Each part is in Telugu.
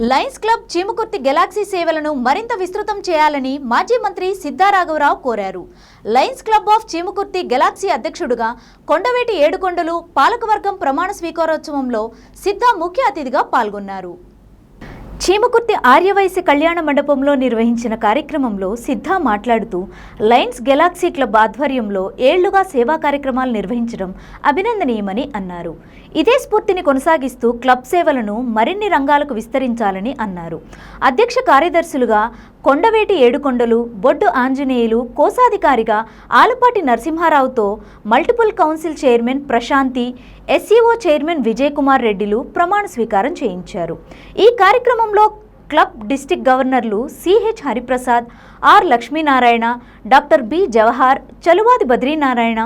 లయన్స్ క్లబ్ చీమకుర్తి గెలాక్సీ సేవలను మరింత విస్తృతం చేయాలని మాజీ మంత్రి సిద్ధారాఘవరావు కోరారు. Lions club of Chimakurthi galaxy అధ్యక్షుడుగా Kondaveti ఏడుకొండలు పాలకవర్గం ప్రమాణ స్వీకారోత్సవంలో సిద్ధా ముఖ్య అతిథిగా పాల్గొన్నారు. చీమకుర్తి ఆర్యవైశ్య కళ్యాణ మండపంలో నిర్వహించిన కార్యక్రమంలో సిద్ధా మాట్లాడుతూ లయన్స్ గెలాక్సీ క్లబ్ ఆధ్వర్యంలో ఏళ్ళుగా సేవా కార్యక్రమాలు నిర్వహించడం అభినందనీయమని అన్నారు. ఇదే స్ఫూర్తిని కొనసాగిస్తూ క్లబ్ సేవలను మరిన్ని రంగాలకు విస్తరించాలని అన్నారు. అధ్యక్ష కార్యదర్శులుగా కొండవేటి ఏడుకొండలు బొడ్డు ఆంజనేయులు కోశాధికారిగా Alapati నరసింహారావుతో multiple council chairman Prasanthi SCO chairman Vijay Kumar రెడ్డిలు ప్రమాణ స్వీకారం చేయించారు. ఈ కార్యక్రమంలో క్లబ్ డిస్టిక్ గవర్నర్లు CH Hariprasad R Lakshminarayana doctor B Jawahar Chaluvadi Badrinarayana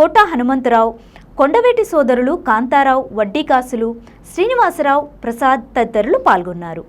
Kota Hanumantha Rao Kondaveti సోదరులు కాంతారావు వడ్డీకాసులు శ్రీనివాసరావు ప్రసాద్ తదితరులు పాల్గొన్నారు.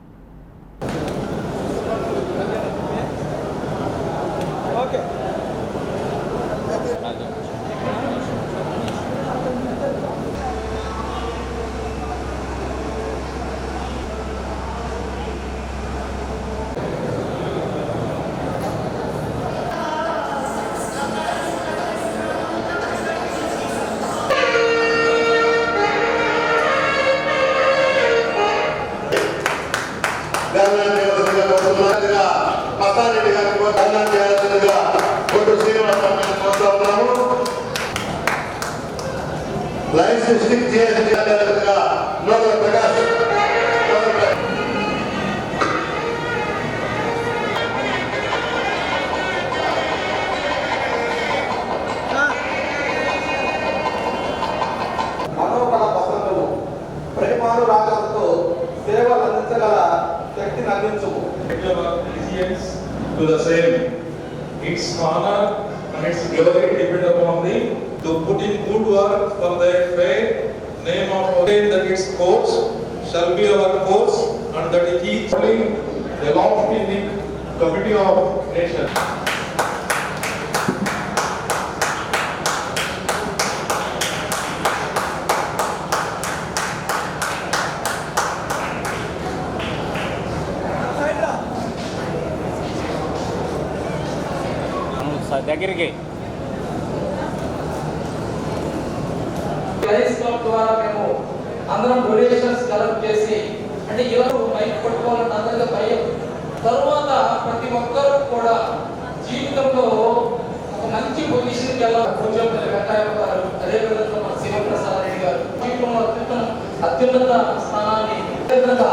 అత్యున్నత స్థానాన్ని అదేవిధంగా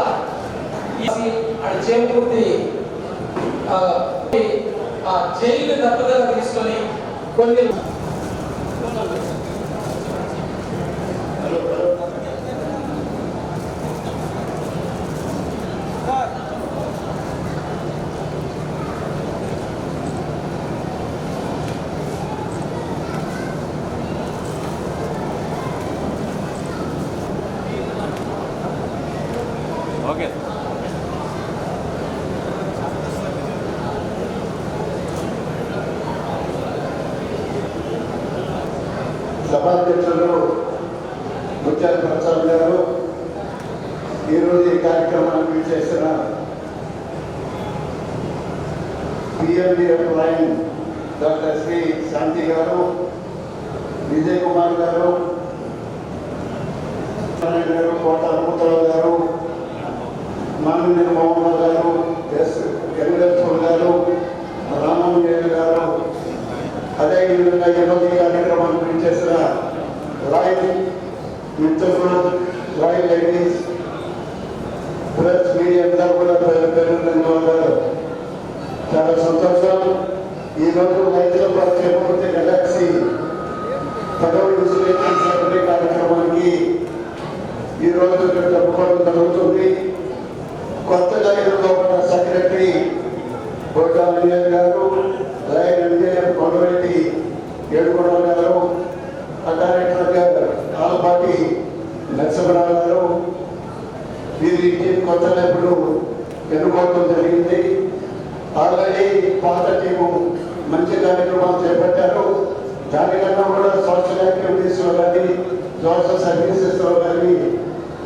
చేకూర్తి ఆ, జైలు దెబ్బగా తీసుకొని కొన్ని ఓకే సభాధ్యక్షులు ముత్యాల ప్రసాద్ గారు ఈరోజు ఈ కార్యక్రమానికి చేసిన PMDF lion doctor Shri Shanti గారు విజయ్ కుమార్ గారు గారు కోట అనుమతరావు గారు మామిడి మోహన్ గారు ఎస్. వెంకటేశ్వర గారు రామన్ గారు అదేవిధంగా ఈరోజు ఈ కార్యక్రమాన్ని చేసిన రాయల్ మిత్రులు రాయల్ లేడీస్ ప్రెస్ మీడియా అందరూ కూడా పేరు పేరు ధన్యవాదాలు చాలా సంతోషం. ఈరోజు హైదరాబాద్ చేపడితే గెలాక్సీ పదవ విశ్లేషణ సభ్యుల కార్యక్రమానికి ఈరోజు ఇక్కడ జరుపుకోవడం జరుగుతుంది కొత్తగా ఈరోజు సెక్రటరీ బొడ్డా అంజయ్ గారు రాయల్ అంజయ్ కొండరెడ్డి ఏడుకొండ గారు డైరెక్టర్ గారు కాబట్టి నరసింహరావు గారు వీరి టీం కొత్తగా ఇప్పుడు ఎన్నుకోవడం జరిగింది. ఆల్రెడీ పాత టీము మంచి కార్యక్రమాలు చేపట్టారు. దానికన్నా కూడా సోషల్ యాక్టివిటీస్లో కానీ సోషల్ సర్వీసెస్లో కానీ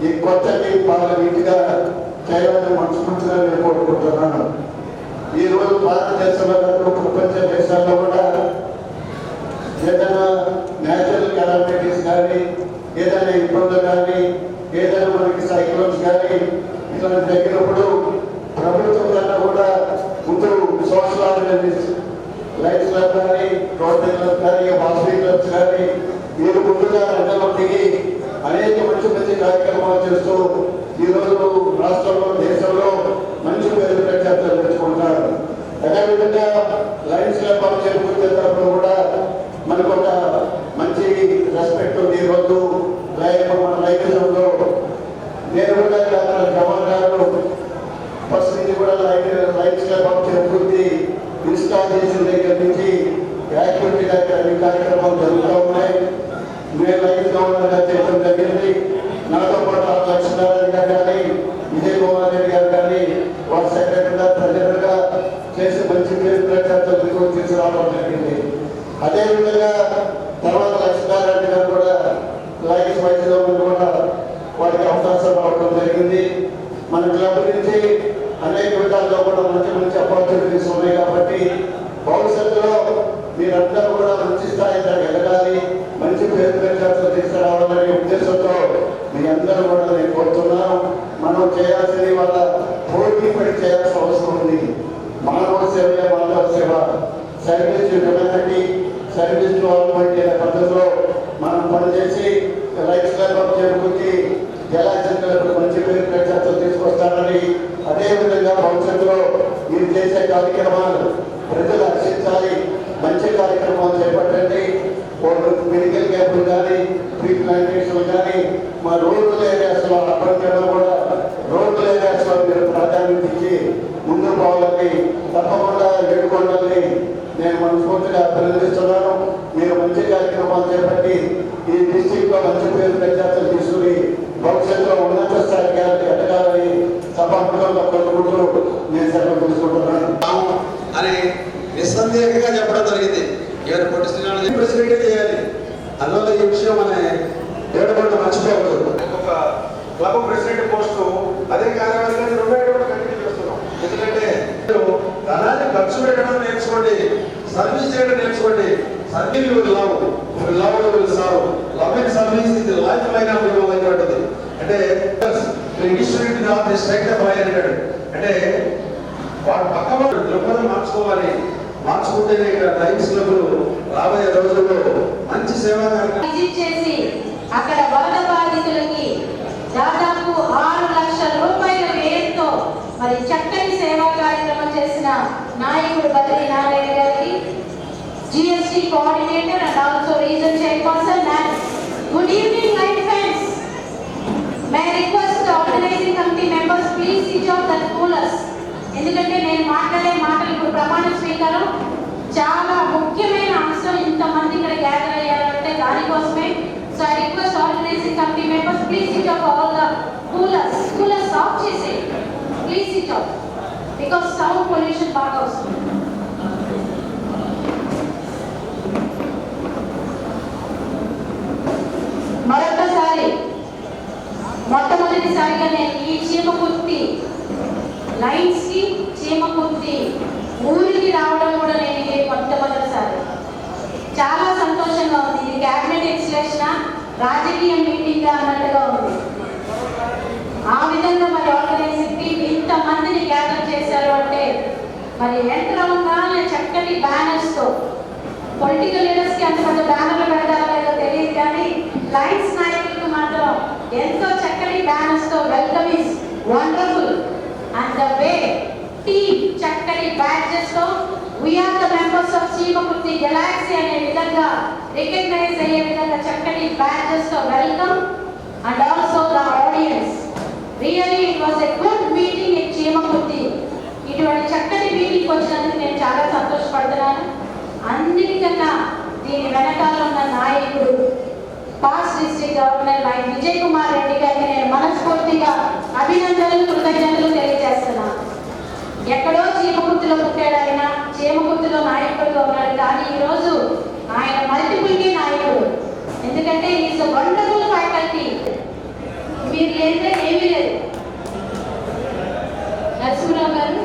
ఈ కొత్త టీం బాగా నీట్గా చేయాలని మనస్ఫూర్తిగా నేను కోరుకుంటున్నాను. ఈ రోజు భారతదేశంలో ప్రపంచ దేశాల్లో కూడా ఏదైనా న్యాచురల్ కెలామిటీస్ కానీ ఏదైనా ఇబ్బందులు కానీ ఏదైనా మనకి సైక్లోన్స్ కానీ ఇట్లాంటి తగ్గినప్పుడు ప్రభుత్వం కన్నా కూడా ముందు సోషల్ ఆర్గనైజేషన్ లైఫ్ క్లబ్ కానీ రోటరీ క్లబ్ కానీ వాసీ క్లబ్స్ కానీ మీరు ముందుగా రంగంలో దిగి అనేక మంచి మంచి కార్యక్రమాలు చేస్తూ ఈ రోజు రాష్ట్రంలో దేశంలో మంచి పేరు ప్రఖ్యాతులు తెచ్చుకుంటున్నారు. అదేవిధంగా లైన్స్ క్లబ్ ఆఫ్ చేరుకుంటే కూడా మనకు ఒక మంచి రెస్పెక్ట్ ఉంది ఈ రోజు లైఫ్ మన లైఫ్లో నేను కూడా డాక్టర్ జవహర్ గారు లైట్ లైఫ్ ఇన్స్టాల్ చేసిన దగ్గర నుంచి యాక్టివిటీ అన్ని కార్యక్రమాలు జరుగుతూ ఉన్నాయి నేను లైఫ్ గవర్నర్గా చేయడం జరిగింది నాతో పాటు లక్ష్మీనారాయణ గారు కానీ విజయ్ కుమార్ రెడ్డి గారు కానీ వారి సెక్రటరీగా ట్రెజరర్గా చేసి మంచి పేరు ప్రఖ్యాతలు తీసుకురావడం జరిగింది అదేవిధంగా తర్వాత లక్ష్మీనారాయణ గారు కూడా లైఫ్ వైద్యులు కూడా వారికి అవకాశం రావడం జరిగింది. మన క్లబ్ నుంచి కూడా మంచి మంచి ఆపర్చునిటీస్ ఉన్నాయి కాబట్టి భవిష్యత్తులో మీరందరూ కూడా మంచి స్థాయిలో ఎదగాలి. మంచి పేరు ప్రఖ్యాతులు తీసుకురావాలనే ఉద్దేశంతో మీ అందరూ కూడా నేను కోరుతున్నాను మనం చేయాల్సింది వాళ్ళ పోటీ పడి చేయాల్సిన అవసరం ఉంది మానవ సేవే మానవ సేవ service humanity service to all అనే పద్ధతిలో మనం పనిచేసి లైఫ్ స్టైల్ చేరుకుంది ఎలా చెప్పినప్పుడు మంచి పేరు ప్రఖ్యాతులు తీసుకొస్తారని అదే విధంగా భవిష్యత్తులో మీరు చేసే కార్యక్రమాలు ప్రజలు హర్షించాలి మంచి కార్యక్రమాలు చేపట్టండి మెడికల్ క్యాంపులు కానీ ప్రీ ప్లాంటేషన్ కానీ మా రూరల్ ఏరియాస్లో అప్పటికన్నా కూడా రూరల్ ఏరియాస్లో మీరు ప్రాధాన్యత ఇచ్చి ముందుకు పోవాలని తప్పకుండా ఏడుకోండి నేను మనస్ఫూర్తిగా అభినందిస్తున్నాను మీరు మంచి కార్యక్రమాలు చేపట్టి ఈ డిస్టిక్లో మంచి పేరు ప్రఖ్యాతులు తీసుకుని భవిష్యత్తులో ఉన్నత స్థాయికి ఎదగాలని సభాముఖంలో కోరుకుంటూ నేను సెలవు తీసుకుంటున్నాను అని నిస్సందేహంగా చెప్పడం జరిగింది ఎవరు పొట్టి శ్రీరాములు ప్రెసిడెంట్ చేయాలి అందువల్ల ఈ విషయం మన ఏడుకొండ మర్చిపోవద్దు ఒక క్లబ్ ప్రెసిడెంట్ పోస్టు అదే కార్యవర్గాన్ని రెండు ఏళ్ళు కూడా కంటిన్యూ చేస్తున్నాం ఎందుకంటే మీరు ధనాన్ని ఖర్చు పెట్టడం నేర్చుకోండి సర్వీస్ చేయడం నేర్చుకోండి service will love love, love will serve love and service ఇది లైఫ్ లైన్ ఆఫ్ యువర్ అనేటువంటిది అంటే instrument of the strength of lion అంటాడు అంటే వాడు పక్క వాడు దృక్పథం మార్చుకోవాలి. మార్చుకుంటేనే ఇక్కడ టైమ్స్ క్లబ్లు రాబోయే రోజుల్లో మంచి సేవా కార్యక్రమం విజిట్ చేసి అక్కడ వరద బాధితులకి దాదాపు ఆరు లక్షల రూపాయల వ్యయంతో మరి చక్కని సేవా కార్యక్రమం చేసిన నాయకుడు బదిలీ నారాయణ గారికి GST coordinator and also region chairperson and good evening my friends. May I request the organizing committee members please switch off the coolers. ఎందుకంటే నేను మాట్లాడే మాటలు ఇప్పుడు ప్రమాణ స్వీకారం. చాలా ముఖ్యమైన అంశం ఇంతమంది ఇక్కడ గ్యాదర్ అయ్యారంటే దానికోసమే. So I request organizing committee members please switch off all the coolers coolers off చేసే please switch off because sound pollution బాగా వస్తుంది. మొట్టమొదటిసారిగా నేను ఈ చీమకుర్తి లైన్స్కి చీమకుర్తి ఊరికి రావడం కూడా నేను ఇదే మొట్టమొదటిసారి. చాలా సంతోషంగా ఉంది. ఇది క్యాబినెట్ విశ్లేషణ రాజకీయ మీటింగ్ అన్నట్టుగా ఉంది. ఆ విధంగా మరి ఆర్గనైజింగ్ టీం ఇంతమందిని గ్యాదర్ చేశారు అంటే మరి ఎంటర్ చక్కటి బ్యానర్స్తో పొలిటికల్ లీడర్స్కి అంత పెద్ద బ్యానర్లు పెడతారో లేదో తెలియదు కానీ లైన్స్ నాయకులకు మాత్రం ఎంతో చక్కటి బ్యానర్స్తో welcome is wonderful and the way team చక్కటి బ్యాచెస్తో we are the members of Chimakurthi Galaxy అనే విధంగా రికగ్నైజ్ అయ్యే విధంగా చక్కటి బ్యాచెస్తో welcome and also the audience really it was a good meeting in Chimakurthi ఇటువంటి చక్కటి మీటింగ్ వచ్చినందుకు నేను చాలా సంతోషపడుతున్నాను. అన్నిటికన్నా దీని వెనకాల ఉన్న నాయకుడు past district governor lion Vijay Kumar Reddy గారికి నేను మనస్ఫూర్తిగా అభినందనలు కృతజ్ఞతలు తెలియజేస్తున్నాను ఎక్కడో చీమకుర్తిలో పుట్టాడు ఆయన. చీమకుర్తిలో నాయకుడుగా ఉన్నాడు. కానీ ఈరోజు ఆయన మల్టిపుల్కి నాయకుడు. ఎందుకంటే ఈజ్ వండర్ఫుల్ ఫ్యాకల్టీ మీరు లేదే ఏమీ లేదు. నరసింహరావు గారు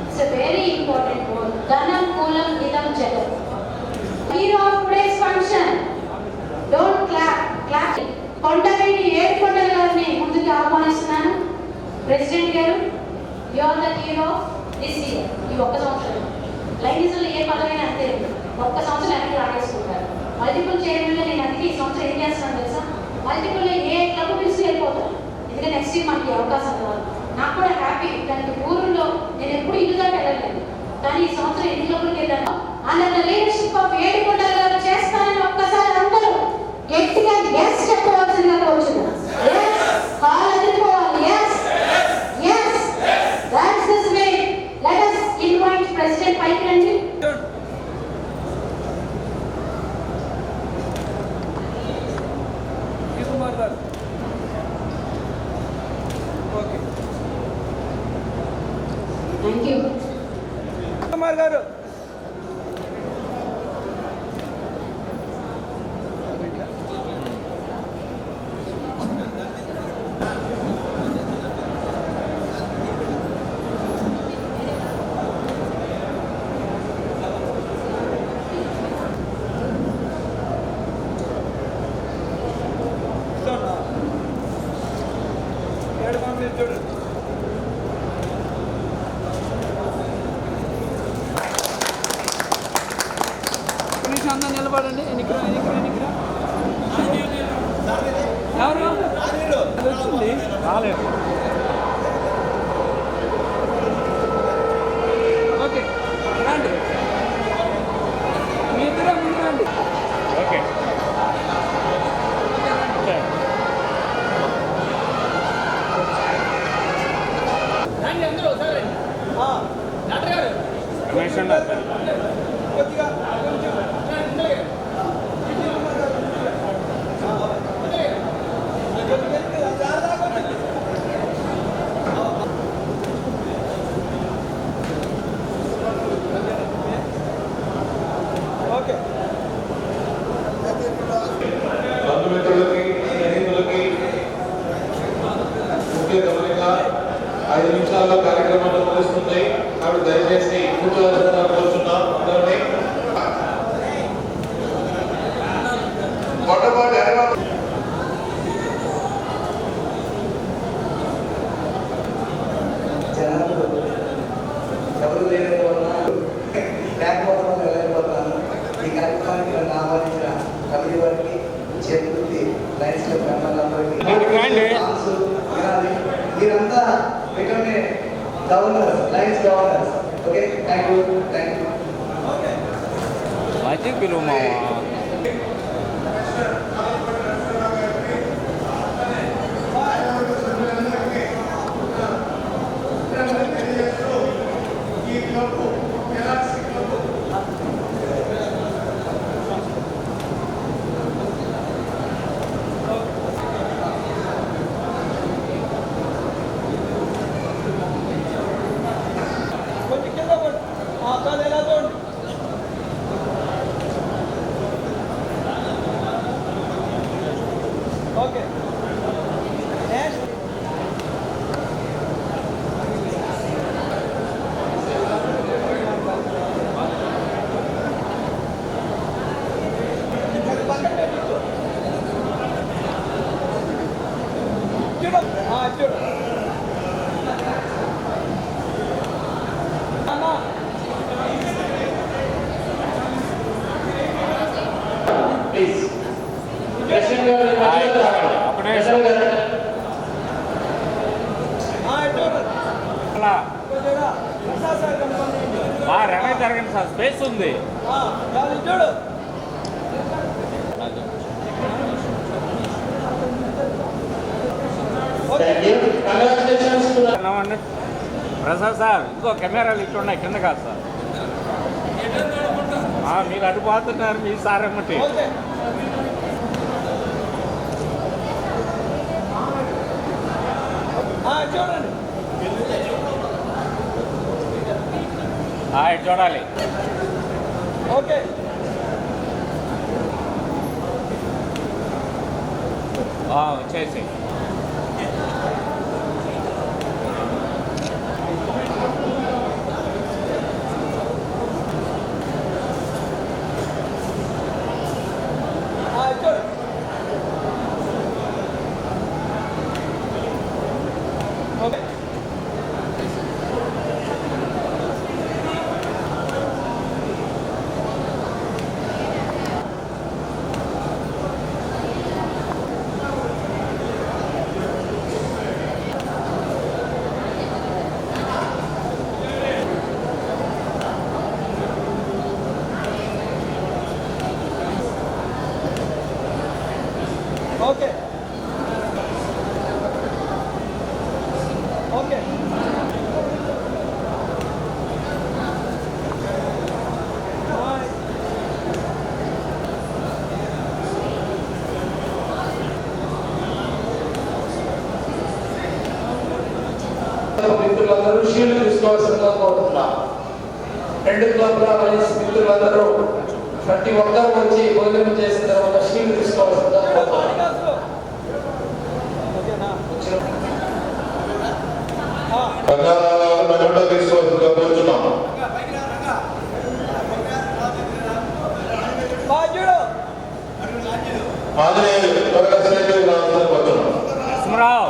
ఇట్స్ వెరీ ఇంపార్టెంట్ వర్డ్ ధనం మూలం ఇదం జగత్. Hero of function don't clap clap ఏడు కొండల గారిని ముందుకు ఆహ్వానిస్తున్నాను. ప్రెసిడెంట్ గారు you are the hero this year ఈ ఒక్క సంవత్సరం. లైనిజంలో ఏ పదవైనా అంతే ఒక్క సంవత్సరం వెనక్కి రాగేసుకుంటారు మల్టిపుల్ చేయడంలో నేను అందుకే ఈ సంవత్సరం ఏం చేస్తాను తెలుసా? మల్టిపుల్ ఏ క్లబ్ పిలిచి వెళ్ళిపోతాను ఎందుకంటే నెక్స్ట్ ఇయర్ మనకి అవకాశం రాదు నాకు కూడా హ్యాపీ దానికి ఊరిలో నేను ఎప్పుడు ఇల్లు దాకా వెళ్ళలేదు. కానీ ఈ సంవత్సరం ఎన్ని క్లబ్లకు వెళ్ళాను? అండ్ లీడర్షిప్ ఆఫ్ ఏడుకొండల గారు గట్టిగా ఎస్ Valeu! కమిటీ వారికి చేతులకి లైన్స్ మీరంతా a governors lions governors okay? Thank you thank you మంచి పిలువు మావా కొంచెం కింద పడు. ఆ కాలు ఎలా చూడండి ఓకే నెక్స్ట్ చూడు ఆ, చూడు అన్నా ఆ, చూడు అలా కొద్దిగా ప్రసాద్ కనుకోండి మా స్పేస్ ఉంది. చూడు? ప్రసాద్ సార్ ఇంకో కెమెరాలు ఇట్లా ఉన్నాయి కింద కాదు సార్. ఆ, మీరు అటు పోతున్నారు మీ సార్ ఏమిటి? చూడండి. హాయ్ చూడాలి ఓకే చేసి Okay. మిత్రులందరూ షీల్డ్ తీసుకోవాల్సిందిగా కోరుతున్నా. రెండు క్లబ్ల వైస్ మిత్రులందరూ ప్రతి ఒక్కరు వచ్చి భోజనం చేసిన తర్వాత షీల్డ్ తీసుకోవాల్సిందిగా కోరుతున్నా. తీసుకోవాల్సిందిగా కోరుతున్నాం. ఆంజనేయులు త్వరగా శ్రేణులకు రావాల్సిందిగా కోరుతున్నాం నరసింహరావు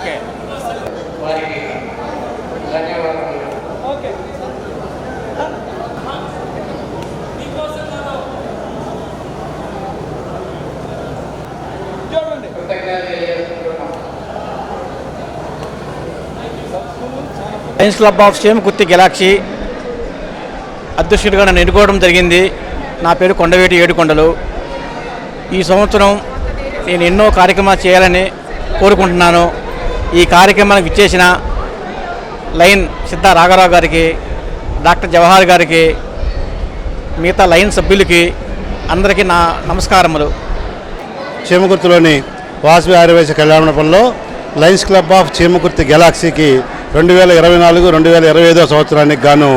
ఓకే. వారికి ధన్యవాదాలు కృతజ్ఞతలు Lions Club of Chemakurthi Galaxy అధ్యక్షుడిగా నన్ను ఎన్నుకోవడం జరిగింది. నా పేరు కొండవేటి ఏడుకొండలు. ఈ సంవత్సరం నేను ఎన్నో కార్యక్రమాలు చేయాలని కోరుకుంటున్నాను. ఈ కార్యక్రమానికి ఇచ్చేసిన లైన్ సిద్ధ రాఘరావు గారికి డాక్టర్ జవహర్ గారికి మిగతా లైన్ సభ్యులకి అందరికీ నా నమస్కారములు. చీమకుర్తిలోని వాసవి ఆర్యవేశ కళ్యాణమండపంలో లయన్స్ క్లబ్ ఆఫ్ చీమకుర్తి గెలాక్సీకి రెండు వేల ఇరవై నాలుగు రెండు వేల ఇరవై ఐదో సంవత్సరానికి గాను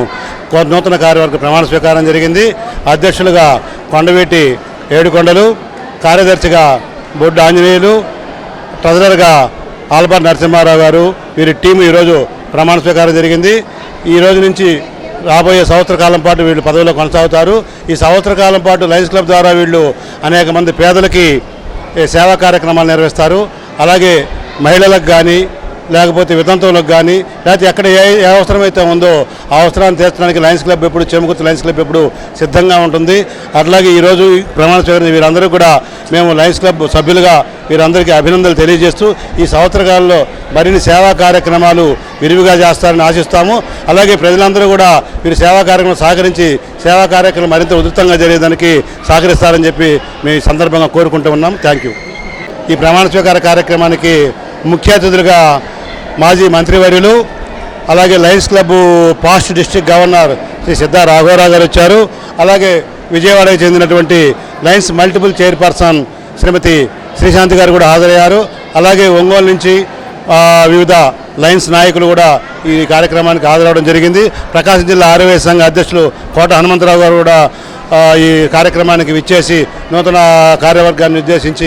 నూతన కార్యవర్గ ప్రమాణ స్వీకారం జరిగింది. అధ్యక్షులుగా కొండవీటి ఏడుకొండలు కార్యదర్శిగా బొడ్డు ఆంజనేయులు ట్రెజరర్గా ఆల్బర్ నరసింహారావు గారు వీరి టీం ఈరోజు ప్రమాణ స్వీకారం జరిగింది. ఈ రోజు నుంచి రాబోయే సంవత్సర కాలం పాటు వీళ్ళు పదవిలో కొనసాగుతారు. ఈ సంవత్సర కాలం పాటు లయన్స్ క్లబ్ ద్వారా వీళ్ళు అనేక మంది పేదలకి సేవా కార్యక్రమాలు నిర్వహిస్తారు. అలాగే మహిళలకు కానీ లేకపోతే వితంతువులకు కానీ లేకపోతే ఎక్కడ ఏ ఏ అవసరమైతే ఉందో ఆ అవసరాన్ని తీర్చడానికి లయన్స్ క్లబ్ ఎప్పుడు చెముకుర్తి లయన్స్ క్లబ్ ఎప్పుడు సిద్ధంగా ఉంటుంది. అట్లాగే ఈరోజు ఈ ప్రమాణ స్వీకరణ వీరందరూ కూడా మేము లయన్స్ క్లబ్ సభ్యులుగా వీరందరికీ అభినందనలు తెలియజేస్తూ ఈ సంవత్సర కాలంలో మరిన్ని సేవా కార్యక్రమాలు విరివిగా చేస్తారని ఆశిస్తాము. అలాగే ప్రజలందరూ కూడా వీరు సేవా కార్యక్రమం సహకరించి సేవా కార్యక్రమం మరింత ఉధృతంగా జరిగేదానికి సహకరిస్తారని చెప్పి మేము ఈ సందర్భంగా కోరుకుంటూ ఉన్నాం. Thank you. ఈ ప్రమాణ స్వీకార కార్యక్రమానికి ముఖ్య అతిథులుగా మాజీ మంత్రివర్యులు అలాగే Lions Club past district governor Shri Siddha రాఘవరావు గారు వచ్చారు. అలాగే విజయవాడకు చెందినటువంటి Lions multiple chairperson Shrimati Shrishanti గారు కూడా హాజరయ్యారు. అలాగే ఒంగోలు నుంచి వివిధ లయన్స్ నాయకులు కూడా ఈ కార్యక్రమానికి హాజరవడం జరిగింది. ప్రకాశం జిల్లా ఆరోగ్య సంఘ అధ్యక్షులు కోట హనుమంతరావు గారు కూడా ఈ కార్యక్రమానికి విచ్చేసి నూతన కార్యవర్గాన్ని ఉద్దేశించి